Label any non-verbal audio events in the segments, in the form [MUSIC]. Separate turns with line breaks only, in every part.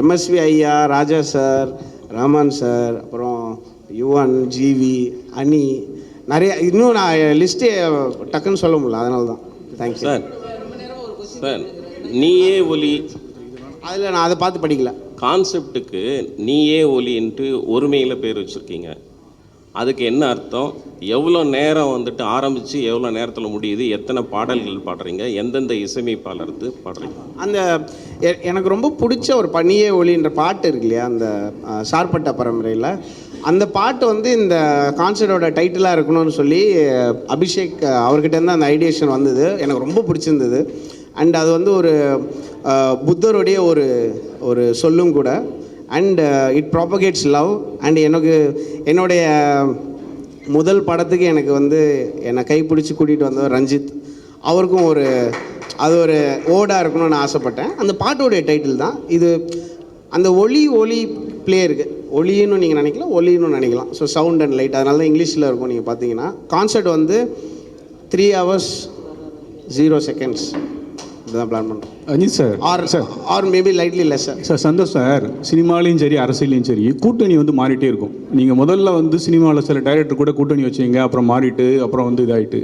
MSV ஐயா ராஜா sir Rahman sir அப்புறம் Yuvan GV அனி நிறைய இன்னும் நான் லிஸ்ட்டே டக்குன்னு சொல்ல முடியல அதனால தான் தேங்க்யூ
சார் சார் நீயே ஒலி.
அதில் நான் அதை பார்த்து படிக்கல.
கான்செப்டுக்கு நீயே ஒலின்ட்டு ஒருமையில் பேர் வச்சுருக்கீங்க. அதுக்கு என்ன அர்த்தம்? எவ்வளோ நேரம் வந்துட்டு ஆரம்பித்து எவ்வளோ நேரத்தில் முடியுது? எத்தனை பாடல்கள் பாடுறீங்க? எந்தெந்த இசையமைப்பாளர்து பாடுறீங்க?
அந்த எ- எனக்கு ரொம்ப பிடிச்ச ஒரு பனியே ஒளின்ற பாட்டு இருக்கு இல்லையா? அந்த சார்பட்ட பரம்பரையில். அந்த பாட்டு வந்து இந்த கான்சர்ட்டோட டைட்டிலாக இருக்கணும்னு சொல்லி அபிஷேக் அவர்கிட்டேருந்து அவர்கிட்ட அந்த ஐடியேஷன் வந்தது. எனக்கு ரொம்ப பிடிச்சிருந்தது. அண்ட் அது வந்து ஒரு புத்தருடைய ஒரு ஒரு சொல்லும் கூட. And it propagates love and எனக்கு என்னுடைய முதல் படத்துக்கு எனக்கு வந்து என்னை கைப்பிடிச்சி கூட்டிகிட்டு வந்தவர் ரஞ்சித். அவருக்கும் ஒரு அது ஒரு ஓடாக இருக்கணும்னு நான் ஆசைப்பட்டேன். அந்த பாட்டோடைய டைட்டில் தான். இது அந்த ஒளி ஒளி ப்ளே இருக்குது ஒளின்னு நீங்கள் நினைக்கலாம் ஒளின்னு நினைக்கலாம். ஸோ சவுண்ட் அண்ட் லைட் அதனால தான் இங்கிலீஷில் இருக்கும் நீங்கள் பார்த்தீங்கன்னா. கான்சர்ட் வந்து த்ரீ ஹவர்ஸ் ஜீரோ செகண்ட்ஸ் இதுதான் பிளான் பண்ணுறோம்
Ajith sir
or or maybe lightly less sir
sir Santhosh sir சினிமாலையும் சரி அரசியலையும் சரி கூட்டணி வந்து மாறிட்டே இருக்கும். நீங்கள் முதல்ல வந்து சினிமாவில் சில டைரக்டர் கூட கூட்டணி வச்சீங்க அப்புறம் மாறிட்டு அப்புறம் வந்து இதாயிட்டு.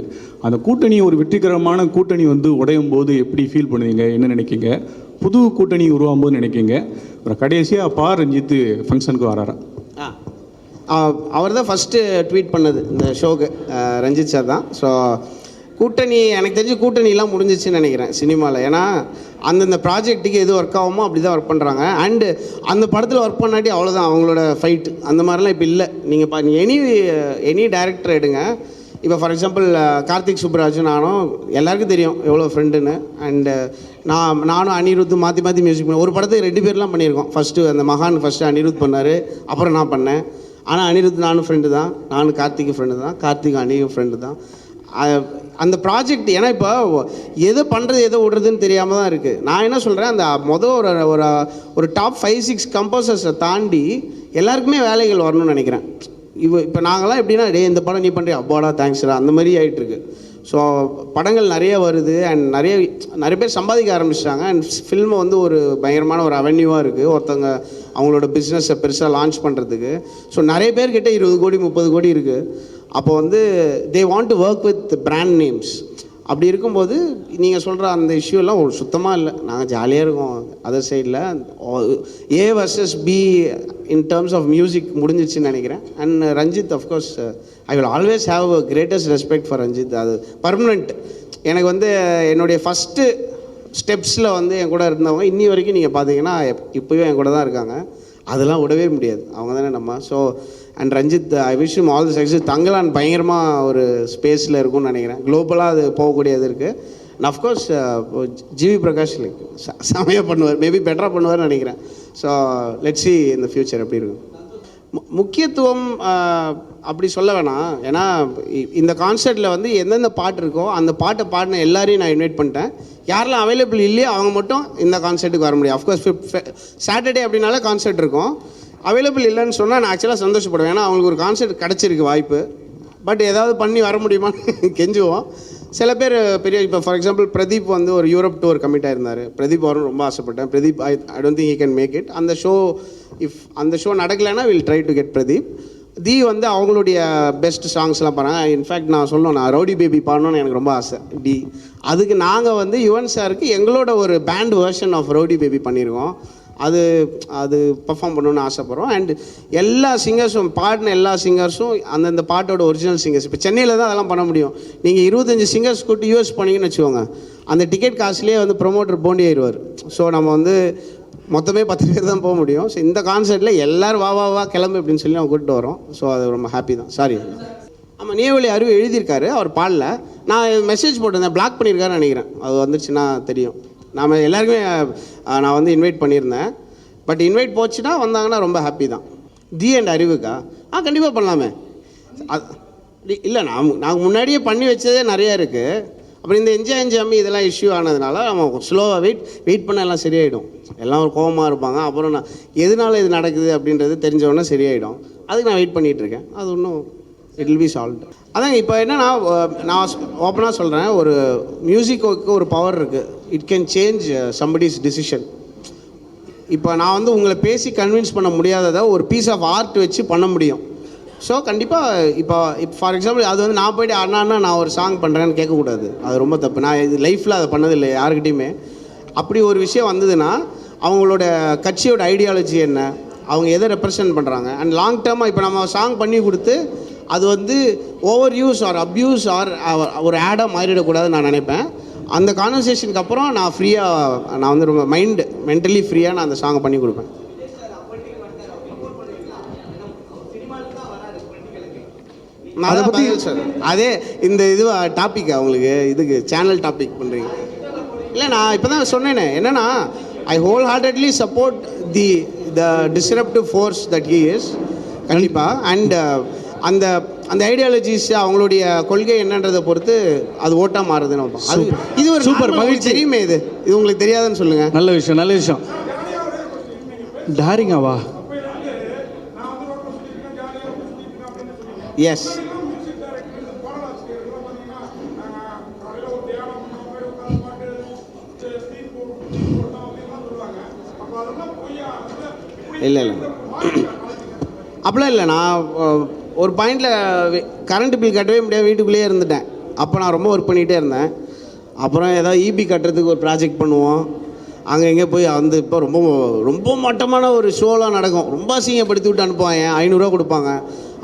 அந்த கூட்டணி ஒரு வெற்றிகரமான கூட்டணி வந்து உடையும் போது எப்படி ஃபீல் பண்ணுவீங்க? என்ன நினைக்கிங்க? புது கூட்டணி உருவாகும் போது நினைக்கிங்க? அப்புறம் கடைசியாக பா ரஞ்சித் ஃபங்க்ஷனுக்கு வராரா?
ஆ. அவர் தான் ஃபஸ்ட்டு ட்வீட் பண்ணது இந்த ஷோக்கு ரஞ்சித் சார் தான். ஸோ கூட்டணி எனக்கு தெரிஞ்சு கூட்டணிலாம் முடிஞ்சிச்சுன்னு நினைக்கிறேன் சினிமாவில் ஏன்னா அந்தந்த ப்ராஜெக்ட்டுக்கு எது ஒர்க் ஆகுமோ அப்படி தான் ஒர்க் பண்ணுறாங்க அண்டு அந்த படத்தில் ஒர்க் பண்ணாட்டி அவ்வளோதான் அவங்களோட ஃபைட் அந்த மாதிரிலாம் இப்போ இல்லை. நீங்கள் பா எனி எனி டேரக்டர் எடுங்க. இப்போ ஃபார் எக்ஸாம்பிள் கார்த்திக் சுப்ராஜும் நானும் எல்லாருக்கும் தெரியும் எவ்வளோ ஃப்ரெண்டுன்னு அண்டு நான் நானும் அனிருத் மாற்றி மாற்றி மியூசிக் பண்ணேன் ஒரு படத்துக்கு ரெண்டு பேர்லாம் பண்ணியிருக்கோம். ஃபஸ்ட்டு அந்த மகான் ஃபஸ்ட்டு அனிருத் பண்ணார். அப்புறம் நான் பண்ணேன். ஆனால் அனிருத் நானும் ஃப்ரெண்டு தான் நானும் கார்த்திக் ஃப்ரெண்டு தான் கார்த்திக் அனியும் ஃப்ரெண்டு தான் அந்த ப்ராஜெக்ட் ஏன்னா இப்போ எது பண்ணுறது எதை விடுறதுன்னு தெரியாமல் தான் இருக்குது நான் என்ன சொல்கிறேன் அந்த மொதல் ஒரு ஒரு ஒரு டாப் ஃபைவ் சிக்ஸ் கம்போசர்ஸை தாண்டி எல்லாருக்குமே வேலைகள் வரணும்னு நினைக்கிறேன். இவ இப்போ நாங்களாம் எப்படின்னா டே இந்த படம் நீ பண்ணுறியா அப்பாடா தேங்க்ஸ்டா அந்த மாதிரி ஆகிட்டுருக்கு ஸோ படங்கள் நிறைய வருது அண்ட் நிறைய நிறைய பேர் சம்பாதிக்க ஆரம்பிச்சிட்டாங்க அண்ட் ஃபில்மை வந்து ஒரு பயங்கரமான ஒரு அவென்யூவாக இருக்குது ஒருத்தவங்க அவங்களோட பிஸ்னஸை பெருசாக லான்ச் பண்ணுறதுக்கு ஸோ நிறைய பேர்கிட்ட இருபது கோடி முப்பது கோடி இருக்குது அப்போ வந்து they want to work with brand names அப்படி இருக்கும்போது நீங்கள் சொல்கிற அந்த இஷ்யூலாம் ஒரு சுத்தமாக இல்லை. நாங்கள் ஜாலியாக இருக்கோம். அதர் சைடில் A versus B in terms of music முடிஞ்சிச்சுன்னு நினைக்கிறேன். And Ranjith of course I will always have a greatest respect for Ranjith அது பர்மனெண்ட் எனக்கு வந்து என்னுடைய ஃபஸ்ட்டு ஸ்டெப்ஸில் வந்து என் கூட இருந்தவங்க இன்னி வரைக்கும் நீங்கள் பார்த்தீங்கன்னா இப்போயும் என் கூட தான் இருக்காங்க. அதெல்லாம் விடவே முடியாது. அவங்க தானே நம்ம. So and Ranjith I wish all the success Thangalaan பயங்கரமாக ஒரு ஸ்பேஸில் இருக்கும்னு நினைக்கிறேன். குளோபலாக அது போகக்கூடியது இருக்குது and of course GV Prakash uh, like செமையாக பண்ணுவார். மேபி பெட்டராக பண்ணுவார்னு நினைக்கிறேன். ஸோ லெட் சி இந்த ஃப்யூச்சர் எப்படி இருக்கும். மு- முக்கியத்துவம் அப்படி சொல்ல வேணாம். ஏன்னா இந்த கான்சர்ட்டில் வந்து எந்தெந்த பாட்டு இருக்கோ அந்த பாட்டை பாடின எல்லாரையும் நான் இன்வைட் பண்ணிட்டேன். யாரெல்லாம் அவைலபிள் இல்லையோ அவங்க மட்டும் இந்த கான்சர்ட்டுக்கு வர முடியும். அஃப்கோர்ஸ் சாட்டர்டே அப்படின்னாலே கான்சர்ட் இருக்கும். அவைலபிள் இல்லைன்னு சொன்னால் நான் ஆக்சுவலாக சந்தோஷப்படுவேன். ஏன்னா அவங்களுக்கு ஒரு கான்சர்ட் கிடச்சிருக்கு வாய்ப்பு. பட் ஏதாவது பண்ணி வர முடியுமான்னு [LAUGHS] கெஞ்சுவோம். சில பேர் பெரிய இப்போ ஃபார் எக்ஸாம்பிள் பிரதீப் வந்து ஒரு யூரோப் டூர் கமிட் ஆயிருந்தார். பிரதீப் வரும் ரொம்ப ஆசைப்பட்டேன். Pradeep I I don't think you can make it அந்த ஷோ இஃப் அந்த ஷோ நடக்கலைன்னா will try to get Pradeep. The வந்து அவங்களுடைய பெஸ்ட் சாங்ஸ்லாம் பாருங்க. இன்ஃபேக்ட் நான் சொல்லணும் நான் ரவுடி பேபி பாடணும்னு எனக்கு ரொம்ப ஆசை. டி அதுக்கு நாங்கள் வந்து யுவன் சாருக்கு எங்களோட ஒரு band version of rowdy baby பண்ணியிருக்கோம் அது அது பர்ஃபார்ம் பண்ணணும்னு ஆசைப்பட்றோம். அண்ட் எல்லா சிங்கர்ஸும் பாடின எல்லா சிங்கர்ஸும் அந்தந்த பாட்டோட ஒரிஜினல் சிங்கர்ஸ் இப்போ சென்னையில் தான் அதெல்லாம் பண்ண முடியும். நீங்கள் இருபத்தஞ்சி சிங்கர்ஸ் கூட்டி யூஎஸ் பண்ணீங்கன்னு வச்சுக்கோங்க. அந்த டிக்கெட் காசுலேயே வந்து ப்ரொமோட்டர் போண்டி ஆயிடுவார் ஸோ நம்ம வந்து மொத்தமே பத்து பேர் தான் போக முடியும். ஸோ இந்த கான்சர்ட்டில் எல்லோரும் வா வா வா கிளம்பு அப்படின்னு சொல்லி அவங்க கூப்பிட்டு வரோம். ஸோ அது ரொம்ப ஹாப்பி தான். சாரி ஆமாம் நியவழி அருவி எழுதியிருக்காரு. அவர் பாடல. நான் மெசேஜ் போட்டிருந்தேன். பிளாக் பண்ணியிருக்காருன்னு நினைக்கிறேன். அது வந்துச்சுன்னா தெரியும். நாம் எல்லாருக்குமே நான் வந்து இன்வைட் பண்ணியிருந்தேன். பட் இன்வைட் போச்சுன்னா வந்தாங்கன்னா ரொம்ப ஹாப்பி தான். தி அண்ட் அறிவுக்கா? ஆ கண்டிப்பாக பண்ணலாமே. அது இல்லை நான் நாங்கள் முன்னாடியே பண்ணி வச்சதே நிறையா இருக்குது அப்புறம் இந்த என்ஜாய் என்ஜாமி இதெல்லாம் இஷ்யூ ஆனதுனால நம்ம ஸ்லோவாக வெயிட் வெயிட் பண்ண எல்லாம் சரியாயிடும். எல்லாம் ஒரு கோவமாக இருப்பாங்க. அப்புறம் நான் எதனால இது நடக்குது அப்படின்றது தெரிஞ்சவொடனே சரியாயிடும். அதுக்கு நான் வெயிட் பண்ணிகிட்ருக்கேன் அது ஒன்றும் இட் வில் பி சால்வ்டு அதாங்க இப்போ என்னன்னா நான் ஓப்பனாக சொல்கிறேன் ஒரு மியூசிக்கு ஒரு பவர் இருக்குது it can change somebody's decision இப்போ நான் வந்து உங்களை பேசி கன்வின்ஸ் பண்ண முடியாததை ஒரு பீஸ் ஆஃப் ஆர்ட் வச்சு பண்ண முடியும். ஸோ கண்டிப்பாக இப்போ இப்போ ஃபார் எக்ஸாம்பிள் அது வந்து நான் போயிட்டு அண்ணா அண்ணா நான் ஒரு சாங் பண்ணுறேன்னு கேட்கக்கூடாது. அது ரொம்ப தப்பு. நான் இது லைஃப்பில் அதை பண்ணதில்லை யாருக்கிட்டையுமே. அப்படி ஒரு விஷயம் வந்ததுன்னா அவங்களோட கட்சியோட ஐடியாலஜி என்ன அவங்க எதை ரெப்ரசன்ட் பண்ணுறாங்க அண்ட் லாங் டேர்மாக இப்போ நம்ம சாங் பண்ணி கொடுத்து அது வந்து over use or abuse or ஒரு ஆடாக மாறிடக்கூடாதுன்னு நான் நினைப்பேன். அந்த கான்வர்சேஷனுக்கு அப்புறம் நான் ஃப்ரீயாக நான் வந்து ரொம்ப மைண்ட் மென்டலி ஃப்ரீயாக நான் அந்த சாங்கை பண்ணி கொடுப்பேன்.
அதை
பற்றி சார் அதே இந்த இது டாபிக் அவங்களுக்கு இதுக்கு சேனல் டாபிக் பண்ணுறீங்க இல்லை நான் இப்போ தான் சொன்னேனே. என்னன்னா I wholeheartedly support the the disruptive force that he is கண்டிப்பாக அண்ட் அந்த அந்த ஐடியாலஜிஸ் அவங்களுடைய கொள்கை என்னன்றதை பொறுத்து அது ஓட்டாக மாறுதுன்னு அர்த்தம். அது இது ஒரு உங்களுக்கு
மகிழ்ச்சி.
தெரியுமே இது. இது உங்களுக்கு தெரியாதுன்னு சொல்லுங்கள்
நல்ல விஷயம் நல்ல விஷயம். டேரிங்காவா
எஸ் இல்லை இல்லை. அப்படிலாம் இல்லை. நான் ஒரு பாயிண்டில் கரண்ட் பில் கட்டவே முடியாது வீட்டுக்குள்ளேயே இருந்துட்டேன். அப்போ நான் ரொம்ப ஒர்க் பண்ணிகிட்டே இருந்தேன். அப்புறம் ஏதாவது இபி கட்டுறதுக்கு ஒரு ப்ராஜெக்ட் பண்ணுவோம். அங்கே எங்கே போய் வந்து இப்போ ரொம்ப ரொம்ப மட்டமான ஒரு ஷோலாம் நடக்கும். ரொம்ப அசிங்கப்படுத்தி விட்டு அனுப்புவாங்க ஐநூறுரூவா கொடுப்பாங்க.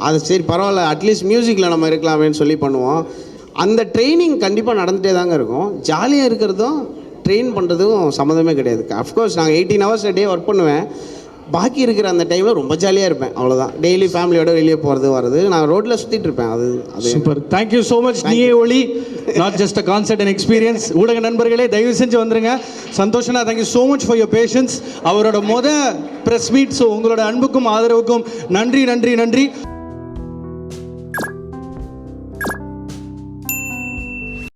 அது சரி பரவாயில்ல. அட்லீஸ்ட் மியூசிக்கில் நம்ம இருக்கலாமேன்னு சொல்லி பண்ணுவோம். அந்த ட்ரைனிங் கண்டிப்பாக நடந்துகிட்டே தாங்க இருக்கும். ஜாலியாக இருக்கிறதும் ட்ரெயின் பண்ணுறதுக்கும் சம்மந்தமே கிடையாது. அஃப்கோர்ஸ் நாங்கள் எயிட்டீன் ஹவர்ஸ் டே ஒர்க் பண்ணுவேன். பாக்கி இருக்கிற அந்த டைமில் ரொம்ப ஜாலியாக இருப்பேன். அவ்வளோதான் டெய்லி ஃபேமிலியோட வெளியே போகிறது வர்றது. நான் ரோட்டில் சுற்றிட்டு இருப்பேன். அது அது
சூப்பர் தேங்க்யூ ஸோ மச் நீயே ஒளி. Not just a concert and experience ஊடக நண்பர்களே தயவு செஞ்சு வந்துருங்க. சந்தோஷனா thank you so much for your patience அவரோட மொத ப்ரெஸ் மீட் ஸோ உங்களோட அன்புக்கும் ஆதரவுக்கும் நன்றி நன்றி நன்றி.